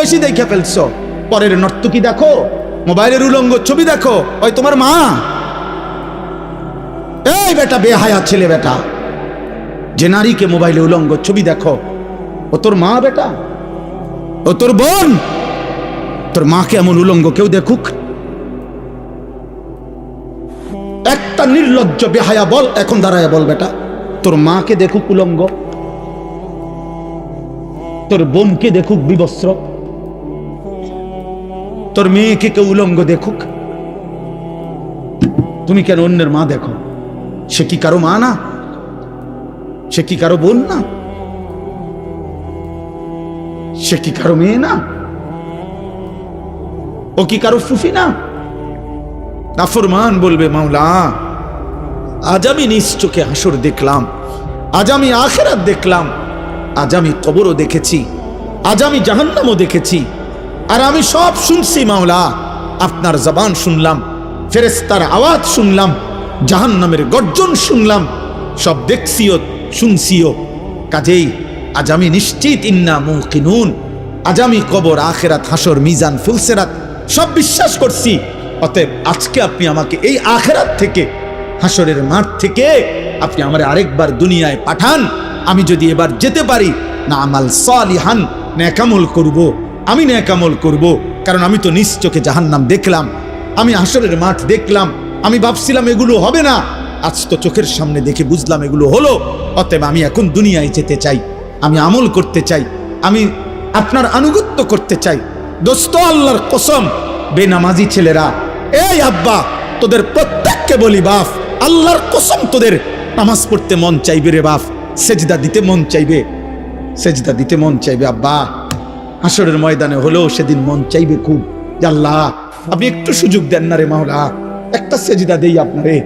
বেশি দেখে ফেলছো। পরের নর্তকি দেখো? মোবাইলের উলঙ্গ ছবি দেখো? ওই তোমার মা? এই বেটা, বেহায়া ছেলে বেটা। যে নারীকে মোবাইলে উলঙ্গ ছবি দেখো। ও তোর মা বেটা? ও তোর বোন? তোর মাকে এমন উলঙ্গ কেউ দেখুক? একটা নির্লজ্জ, বেহায়া বল, এখন দাঁড়ায় বল বেটা। তোর মাকে দেখুক উলঙ্গ। তোর বোনকে দেখুক বিবস্ত্র। তোর মেয়েকে কেউ উলঙ্গ দেখুক? তুমি কেন অন্যের মা দেখো? সে কি কারও মা না? সে কি কারও বোন না? সে কি কারও মেয়ে না? ও কি কারও ফুফি না? নাফরমান বলবে মাওলা, আজ আমি নিজ চোখে হাসর দেখলাম, আজ আমি আখেরাত দেখলাম, আজ আমি কবরও দেখেছি, আজ আমি জাহান্নামও দেখেছি। আর আমি সব শুনছি, মাওলা। আপনার জবান শুনলাম ফেরেস্তার আওয়াজ শুনলাম, জাহান্নামের গর্জন শুনলাম, সব দেখছিও, শুনছিও। কাজেই আজ আমি নিশ্চিত, ইন্না মুকিনুন। আজ আমি কবর, আখেরাত, হাসর, মিজান, ফুলসেরাত সব বিশ্বাস করছি। অতএব আজকে আপনি আমাকে এই আখেরাত থেকে, হাসরের মাঠ থেকে আপনি আমার আরেকবার দুনিয়ায় পাঠান। আমি যদি এবার যেতে পারি, না আমাল সালিহান, ন্যাকামল করব। আমি ন্যাকামল করব, কারণ আমি তো নিজ চোখে জাহান্নাম দেখলাম। আমি হাসরের মাঠ দেখলাম। আমি ভাবছিলাম এগুলো হবে না। আজ তো চোখের সামনে দেখে বুঝলাম এগুলো হলো। অতএব আমি এখন দুনিয়ায় যেতে চাই। আমি আমল করতে চাই। আমি আপনার আনুগত্য করতে চাই। দোস্ত আল্লাহর কসম, বেনামাজি ছেলেরা, এই আব্বা, তোদের প্রত্যেককে বলি বাপ আল্লাহর কসম তোদের, নামাজ পড়তে মন চাইবে রে বাপ সেজদা দিতে মন চাইবে। সেজদা দিতে মন চাইবে, আব্বা। হাসরের ময়দানে হলেও সেদিন মন চাইবে খুব। আল্লাহ, আপনি একটু সুযোগ দেন না রে মাওলা। একটা সেজিদা দেই আপনারে।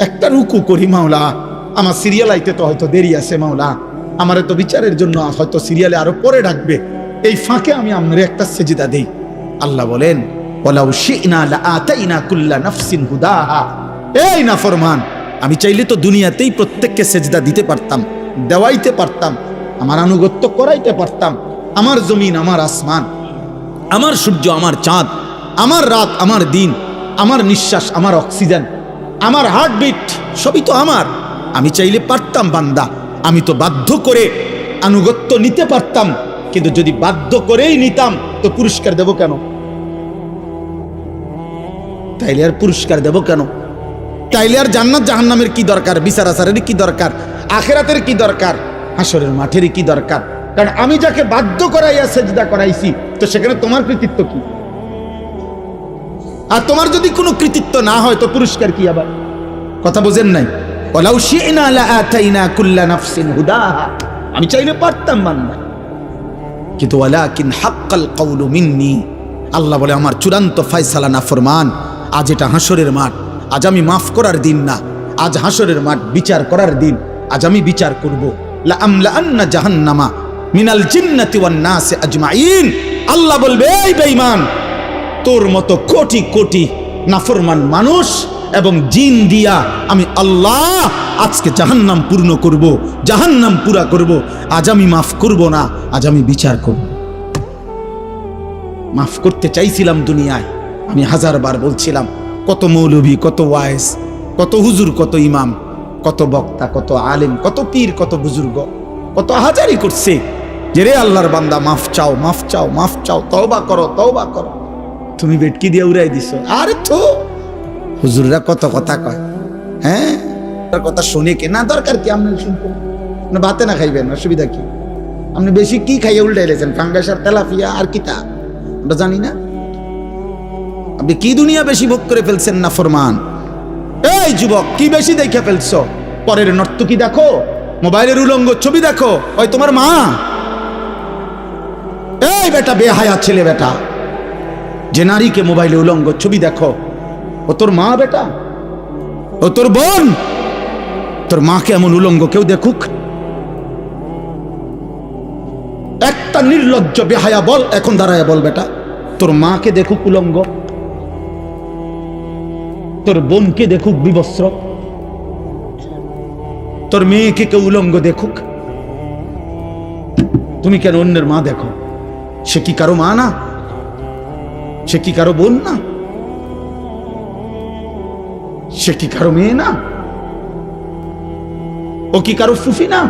একটা রুকু করি মাওলা। আমার সিরিয়াল আইতে তো হয়তো দেরি আছে মাওলা। আমারে তো বিচারের জন্য হয়তো সিরিয়ালে আরও পরে ডাকবে। এই ফাঁকে আমি আপনারে একটা সেজিদা দেই। আল্লাহ বলেন নাফসিন আমি চাইলে তো দুনিয়াতেই প্রত্যেককে সেজদা দিতে পারতাম, দেওয়াইতে পারতাম, আমার আনুগত্য করাইতে পারতাম। আমার জমিন, আমার আসমান। আমার সূর্য, আমার চাঁদ। আমার রাত, আমার দিন। আমার নিঃশ্বাস, আমার অক্সিজেন। আমার হার্টবিট সবই তো আমার। আমি চাইলে পারতাম বান্দা। আমি তো বাধ্য করে আনুগত্য নিতে পারতাম। কিন্তু যদি বাধ্য করেই নিতাম, তো পুরস্কার দেব কেন? তাইলে আর পুরস্কার দেব কেন? তাইলে আর জান্নাত জাহান্নামের কি দরকার? বিচার আচারের কি দরকার? আখেরাতের কি দরকার? হাসরের মাঠের কি দরকার? কারণ আমি যাকে বাধ্য করাইয়া সেজদা করাইছি, তো সেখানে তোমার কৃতিত্ব কি? আর তোমার যদি কোনো কৃতিত্ব না হয়, তো পুরস্কার কি আবার? কথা বোঝেন নাই? আমি চাইলে পারতাম বান্দা কিন্তু মিন্নি। আল্লাহ বলে, আমার চূড়ান্ত ফয়সালা না ফরমান আজ এটা হাসরের মাঠ, আজ আমি মাফ করার দিন না, আজ হাসরের মাঠ বিচার করার দিন, আজ আমি বিচার করব। জাহান্নামা মিনাল জিন্নাতি ওয়ান নাস আজমাইন। আল্লাহ বলবে, এই বেঈমান, তোর মতো কোটি কোটি নাফরমান মানুষ এবং জিন দিয়া আমি আল্লাহ আজকে জাহান্নাম পূর্ণ করব, জাহান্নাম পুরা করব। আজ আমি মাফ করব না, আজ আমি বিচার করব। মাফ করতে চাইছিলাম দুনিয়ায়, আমি হাজার বার বলছিলাম, কত মৌলভী কত ওয়াইস, কত হুজুর, কত ইমাম, কত বক্তা, কত আলেম, কত পীর, কত বুজুর্গ, কত হাজারি করছে যে রে আল্লাহর বান্দা, মাফ চাও মাফ চাও মাফ চাও, তওবা করো তওবা করো। তুমি বেটকি দিয়ে উড়াই দিছো। আরে তো হুজুররা কত কথা কয়। হ্যাঁ? তার কথা শুনে কে? না, দরকার কি? আপনি শুনবেন আপনি ভাতে না খাইবেন, অসুবিধা কি? আপনি বেশি কি খাইয়ে উল্টাই লেছেন ফাঙ্গাস আর তেলাফিয়া আর কি তা? আমরা জানি না। আপনি কি দুনিয়া বেশি ভোগ করে ফেলছেন না, ফরমান? এই যুবক, কি বেশি দেখে ফেলছ? পরের নর্তকি দেখো, মোবাইলের উলঙ্গ ছবি দেখো। ওই তোমার মা? এই বেটা বেহায়া ছেলে বেটা, যে নারীকে মোবাইলে উলঙ্গ ছবি দেখো। ও তোর মা বেটা? ও তোর বোন? তোর মাকে এমন উলঙ্গ কেউ দেখুক? একটা নির্লজ্জ বেহায়া বল, এখন দাঁড়ায় বল বেটা। তোর মাকে দেখুক উলঙ্গ। তোর বোনকে দেখুক বিবস্ত্র। তোর মেয়েকে কেউ উলঙ্গ দেখুক। তুমি কেন অন্যের মা দেখো? সে কি কারও মা না? সে কি কারও বোন না? সে কি কারও মেয়ে না? ও কি কারও ফুফি না?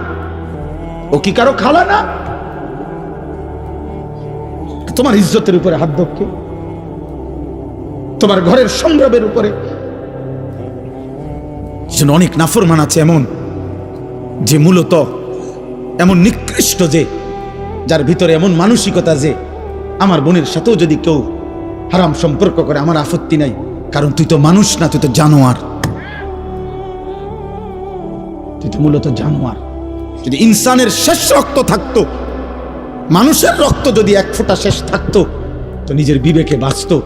ও কি কারও খালা না? তোমার ইজ্জতের উপরে হাত দক্ষে তোমার ঘরের সংগ্রামের উপরে। অনেক নাফরমান আছে এমন, যে মূলত এমন নিকৃষ্ট যে যার ভিতরে এমন মানসিকতা যে আমার বোনের সাথেও যদি কেউ হারাম সম্পর্ক করে, আমার আপত্তি নাই। কারণ তুই তো মানুষ না, তুই তো জানোয়ার। তুই তো মূলত জানোয়ার। যদি ইনসানের শেষ রক্ত থাকতো, মানুষের রক্ত যদি এক ফোঁটা শেষ থাকতো, তো নিজের বিবেকে বাঁচত।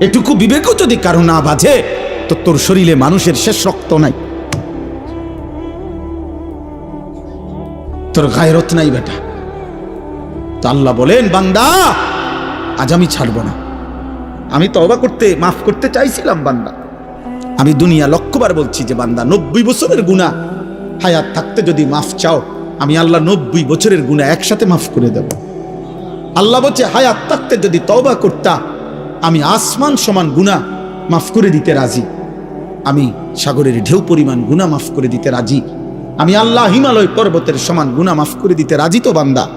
এটুকু বিবেকও যদি কারও না বাজে তো তোর শরীরে মানুষের শেষ রক্ত নাই। তোর গায়রত নাই বেটা। আল্লাহ বলেন, বান্দা, আজ আমি ছাড়বো না। আমি তবা করতে, মাফ করতে চাইছিলাম, বান্দা। আমি দুনিয়া লক্ষ্যবার বলছি যে, বান্দা, নব্বই বছরের গুণা হায়াত থাকতে যদি মাফ চাও, আমি আল্লাহ নব্বই বছরের গুণা একসাথে মাফ করে দেব। আল্লাহ বলছে, হায়াত থাকতে যদি তবা করতা, আমি আসমান সমান গুণা মাফ করে দিতে রাজি। আমি সাগরের ঢেউ পরিমাণ গুণা মাফ করে দিতে রাজি। আমি আল্লাহ হিমালয় পর্বতের সমান গুণা মাফ করে দিতে রাজি তো, বান্দা।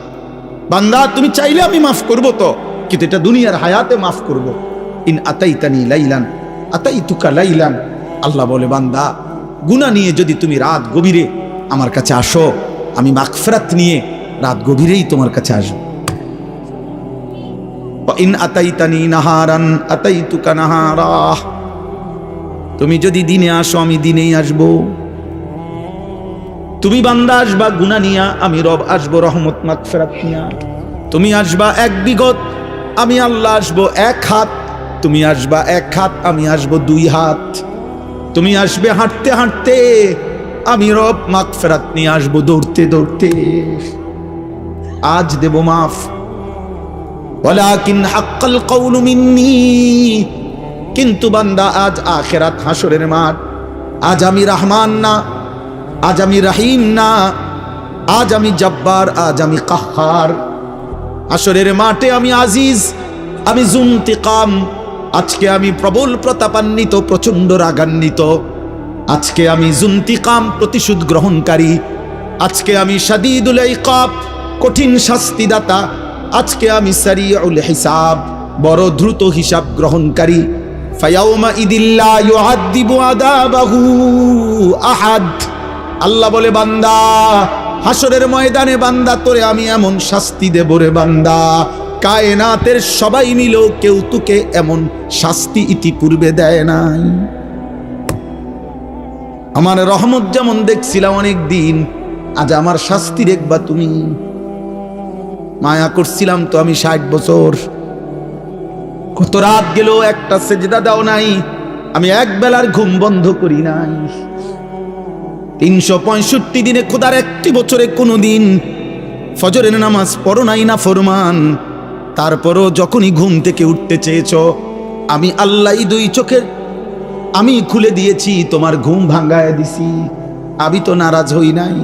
বান্দা, তুমি চাইলে আমি মাফ করব তো, কিন্তু এটা দুনিয়ার হায়াতে মাফ করব। ইন আতাইতানি লাইলান আতাই তুকা লাইলান। আল্লাহ বলে, বান্দা গুণা নিয়ে যদি তুমি রাত গভীরে আমার কাছে আসো, আমি মাগফিরাত নিয়ে রাত গভীরেই তোমার কাছে আসব। ইন আতাইতানি নাহারান, আতাইতুকা নাহারা। তুমি যদি দিনে আসো, আমি দিনেই আসব। তুমি বান্দা আসবা গুনা নিয়া, আমি রব আসব, রহমত, মাগফিরাত নিয়া। তুমি আসবা এক বিগত, আমি আল্লাহ আসব এক হাত। তুমি আসবা এক হাত, আমি আসব দুই হাত। তুমি আসবে হাঁটতে হাঁটতে, আমি রব, মাগফিরাত নিয়ে আসব দৌড়তে দৌড়তে। আজ দেব মাফ। কিন্তু বান্দা আজ আখেরাত হাসরের মাঠ। আজ আমি রহমান না আজ আমি রাহিম না, আজ আমি জব্বার, আজ আমি কাহার। হাসরের মাঠে আমি আজিজ, আমি জুন্তিকাম, আজকে আমি প্রবল প্রতাপান্বিত প্রচণ্ড রাগান্বিত। আজকে আমি জুন্তিকাম, প্রতিশোধ গ্রহণকারী। আজকে আমি সাদিদুল ইকাব, কঠিন শাস্তিদাতা। আজকে আমি সারিউল হিসাব, বড় দ্রুত হিসাব গ্রহণকারী। ফায়াউমা ইদিল্লা ইউআদ্দিবু আদাবাহু আহাদ। আল্লাহ বলে, বান্দা হাসরের ময়দানে বান্দা, তোরে আমি এমন শাস্তি দেব রে বান্দা। কায়নাতের সবাই মিলেও কেউ তোকে এমন শাস্তি ইতিপূর্বে দেয় নাই। আমার রহমত যেমন দেখছিলাম অনেক দিন, আজ আমার শাস্তি দেখবা তুমি। মায়া করছিলাম তো আমি ষাট বছর। কত রাত গেল একটা সেজদা দাও নাই, আমি এক বেলার ঘুম বন্ধ করি নাই। তিনশো পঁয়ষট্টি দিনে খোদার একটি বছরে কোনো দিন ফজরের নামাজ পড়ো নাই না ফরমান। তারপরও যখনই ঘুম থেকে উঠতে চেয়েছ, আমি আল্লাহ দুই চোখের, আমি খুলে দিয়েছি, তোমার ঘুম ভাঙ্গায় দিছি। আমি তো নারাজ হই নাই।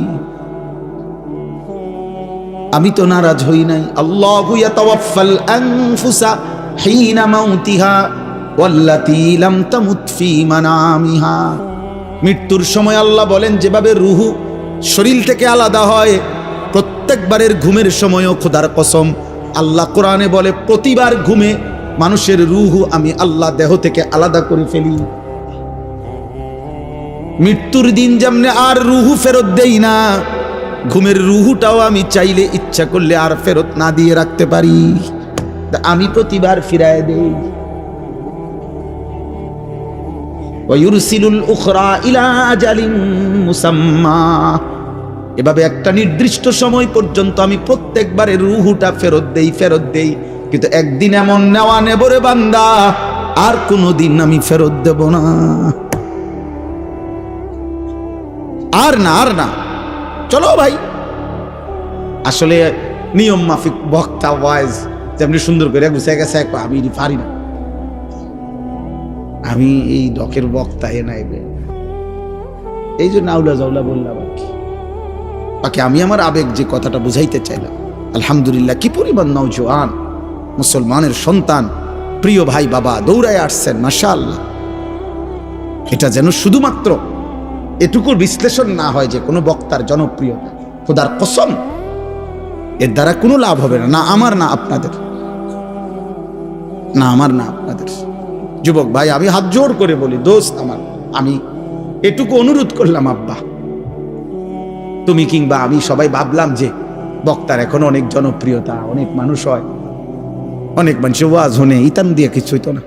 আমি তো নারাজ হই নাই। আল্লাহু আনফুসা হিনা মানামিহা। মৃত্যুর সময় আল্লাহ বলেন, যেভাবে রুহু শরীর থেকে আলাদা হয়, প্রত্যেকবারের ঘুমের সময়ও খোদার কসম। আল্লাহ কোরআনে বলে, প্রতিবার ঘুমে মানুষের রুহু আমি আল্লাহ দেহ থেকে আলাদা করে ফেলি। মৃত্যুর দিন যেমনে আর রুহু ফেরত দেই না, ঘুমের রুহুটাও আমি চাইলে ইচ্ছা করলে আর ফেরত না দিয়ে রাখতে পারি। আমি প্রতিবার ফিরায় দেই। ওয়ুরসিলুল উখরা ইলা আজালিন মুসাম্মা এভাবে একটা নির্দিষ্ট সময় পর্যন্ত আমি প্রত্যেকবারে রুহুটা ফেরত দেই ফেরত দেই। কিন্তু একদিন এমন নেওয়া নেবরে বান্দা, আর কোনো দিন আমি ফেরত দেব না। আর না আর না। চলো ভাই। আসলে নিয়ম মাফিক, বক্তা, ওয়াইজ, যেমনি সুন্দর করে গুছাই গেছে আমি পারি না। আমি এই ডকের বক্তা, এ নাইবে এই জন্য আউলা জাউলা বললাম আর কি। বাকি আমি আমার আবেগ যে কথাটা বুঝাইতে চাইলাম। আলহামদুলিল্লাহ, কি পরিমাণ নৌজওয়ান মুসলমানের সন্তান, প্রিয় ভাই, বাবা, দৌড়ায় আসছেন মাশা এটা যেন শুধুমাত্র এটুকুর বিশ্লেষণ না হয় যে কোনো বক্তার জনপ্রিয়তা। খোদার কসম, এর দ্বারা কোনো লাভ হবে না না আমার, না আপনাদের। না আমার, না আপনাদের। যুবক ভাই, আমি হাত জোর করে বলি, দোস্ত আমার, আমি এটুকু অনুরোধ করলাম, আব্বা। তুমি কিংবা আমি সবাই ভাবলাম যে বক্তার এখন অনেক জনপ্রিয়তা, অনেক মানুষ হয়, অনেক মানুষের ওয়াজ হনে ইতান দিয়ে কিছুই তো না।